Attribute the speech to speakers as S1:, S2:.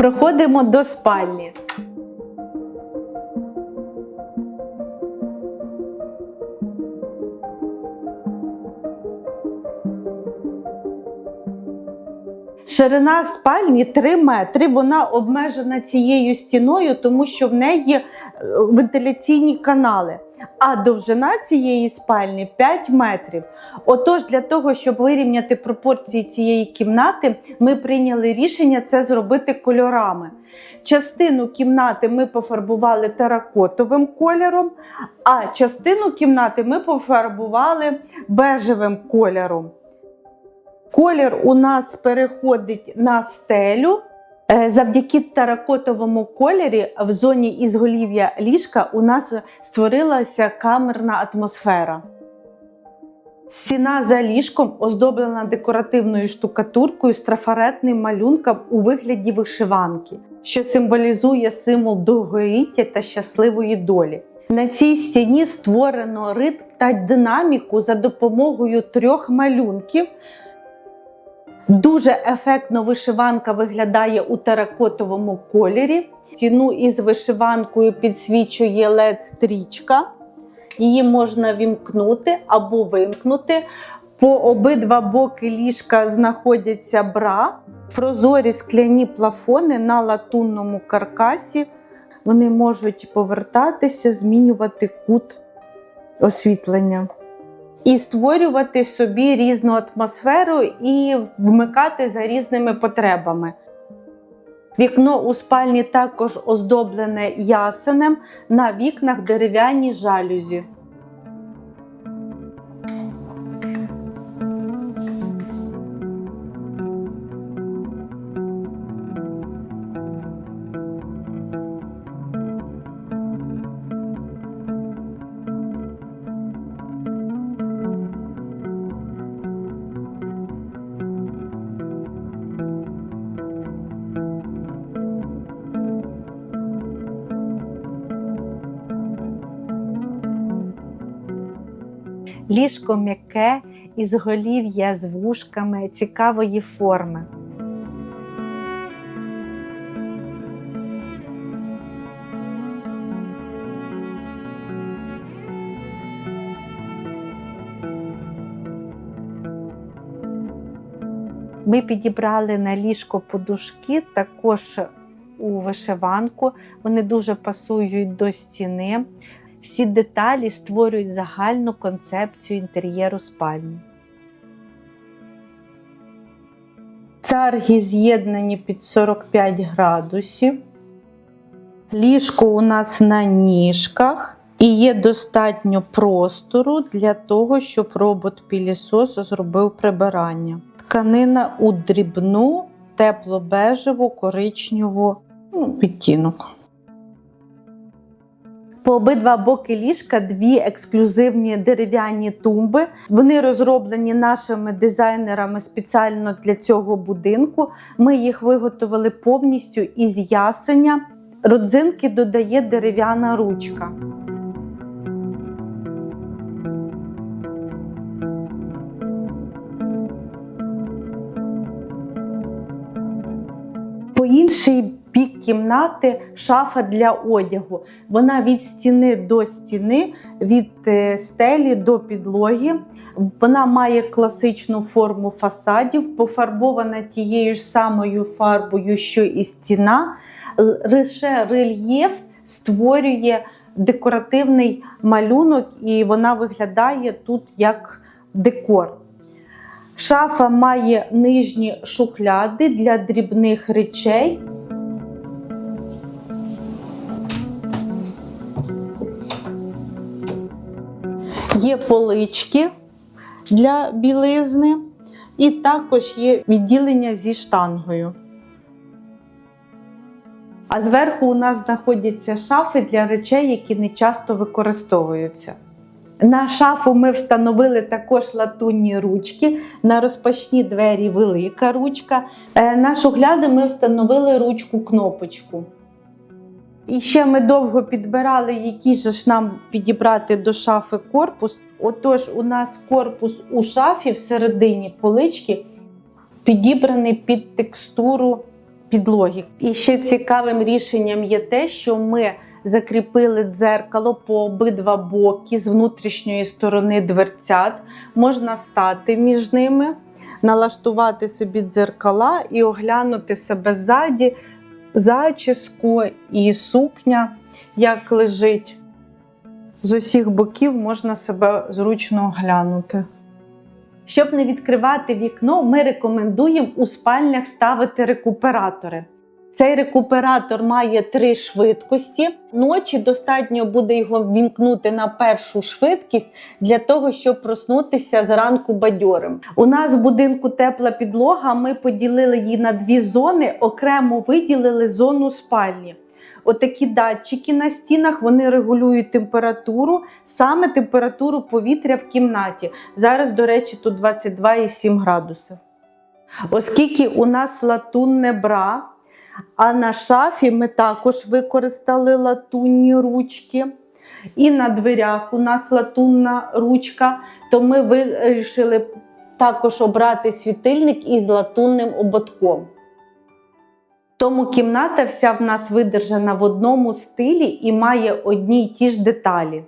S1: Проходимо до спальні. Ширина спальні 3 метри. Вона обмежена цією стіною, тому що в неї е, вентиляційні канали. А довжина цієї спальні 5 метрів. Отож, для того, щоб вирівняти пропорції цієї кімнати, ми прийняли рішення це зробити кольорами. Частину кімнати ми пофарбували теракотовим кольором, а частину кімнати ми пофарбували бежевим кольором. Колір у нас переходить на стелю. Е, Завдяки теракотовому кольорі в зоні ізголів'я ліжка у нас створилася камерна атмосфера. Стіна за ліжком оздоблена декоративною штукатуркою з трафаретним малюнком у вигляді вишиванки, що символізує символ довголіття та щасливої долі. На цій стіні створено ритм та динаміку за допомогою трьох малюнків. Дуже ефектно вишиванка виглядає у теракотовому кольорі. Стіну із вишиванкою підсвічує led стрічка. Її можна вімкнути або вимкнути. По обидва боки ліжка знаходяться бра, прозорі скляні плафони на латунному каркасі. Вони можуть повертатися, змінювати кут освітлення. І створювати собі різну атмосферу і вмикати за різними потребами. Вікно у спальні також оздоблене ясенем, на вікнах дерев'яні жалюзі. Ліжко м'яке із голів'я з вушками цікавої форми. Ми підібрали на ліжко подушки також у вишиванку. Вони дуже пасують до стіни. Всі деталі створюють загальну концепцію інтер'єру спальні. Царги з'єднані під 45 градусів. Ліжко у нас на ніжках і є достатньо простору для того, щоб робот-пілісос зробив прибирання. Тканина у дрібну, тепло-бежеву, коричневу ну, відтінок. По обидва боки ліжка дві ексклюзивні дерев'яні тумби. Вони розроблені нашими дизайнерами спеціально для цього будинку. Ми їх виготовили повністю із ясеня. Родзинки додає дерев'яна ручка. По інший бік кімнати шафа для одягу. Вона від стіни до стіни, від е, стелі до підлоги. Вона має класичну форму фасадів, пофарбована тією ж самою фарбою, що і стіна. Лише рельєф створює декоративний малюнок, і вона виглядає тут як декор. Шафа має нижні шухляди для дрібних речей. Є полички для білизни, і також є відділення зі штангою. А зверху у нас знаходяться шафи для речей, які не часто використовуються. На шафу ми встановили також латунні ручки, на розпашні двері велика ручка. Е, На шухляди ми встановили ручку-кнопочку. І ще ми довго підбирали, який же ж нам підібрати до шафи корпус. Отож, у нас корпус у шафі всередині полички підібраний під текстуру підлоги. І ще цікавим рішенням є те, що ми закріпили дзеркало по обидва боки з внутрішньої сторони дверцят. Можна стати між ними, налаштувати собі дзеркала і оглянути себе ззаді, зачіску і сукня, як лежить. З усіх боків можна себе зручно оглянути. Щоб не відкривати вікно, ми рекомендуємо у спальнях ставити рекуператори. Цей рекуператор має три швидкості. Ночі достатньо буде його вімкнути на першу швидкість для того, щоб проснутися зранку бадьорим. У нас в будинку тепла підлога. Ми поділили її на дві зони, окремо виділили зону спальні. Отакі датчики на стінах вони регулюють температуру, саме температуру повітря в кімнаті. Зараз, до речі, тут 22,7 градуси. Оскільки у нас латунне бра, а на шафі ми також використали латунні ручки. І на дверях у нас латунна ручка, то ми вирішили також обрати світильник із латунним ободком. Тому кімната вся в нас видержана в одному стилі і має одні й ті ж деталі.